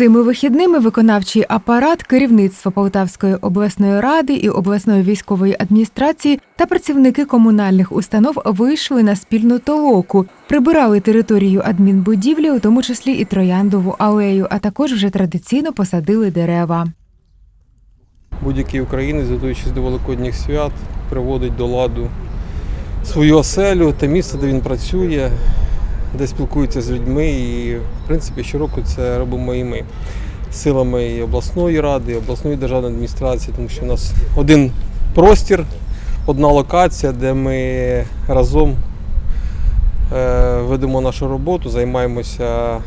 Цими вихідними виконавчий апарат, керівництво Полтавської обласної ради і обласної військової адміністрації та працівники комунальних установ вийшли на спільну толоку, прибирали територію адмінбудівлі, у тому числі і трояндову алею, а також вже традиційно посадили дерева. Будь-який українець, готуючись до великодніх свят, приводить до ладу свою оселю те місце, де він працює, де спілкуються з людьми. І, в принципі, щороку це робимо і ми силами і обласної ради, і обласної державної адміністрації, тому що у нас один простір, одна локація, де ми разом е, ведемо нашу роботу, займаємося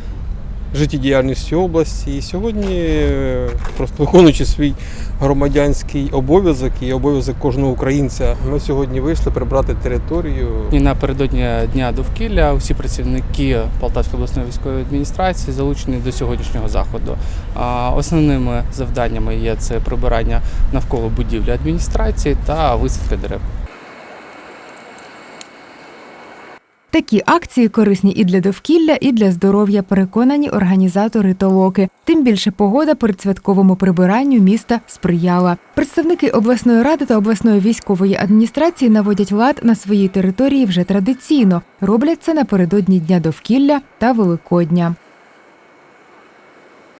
життєдіяльністю області. І сьогодні, е, просто виконуючи свій громадянський обов'язок і обов'язок кожного українця, ми сьогодні вийшли прибрати територію. І напередодні дня довкілля усі працівники Полтавської обласної військової адміністрації залучені до сьогоднішнього заходу. Основними завданнями є це прибирання навколо будівлі адміністрації та висадка дерев. Такі акції корисні і для довкілля, і для здоров'я, переконані організатори толоки. Тим більше погода передсвятковому прибиранню міста сприяла. Представники обласної ради та обласної військової адміністрації наводять лад на своїй території вже традиційно. Роблять це напередодні дня довкілля та Великодня.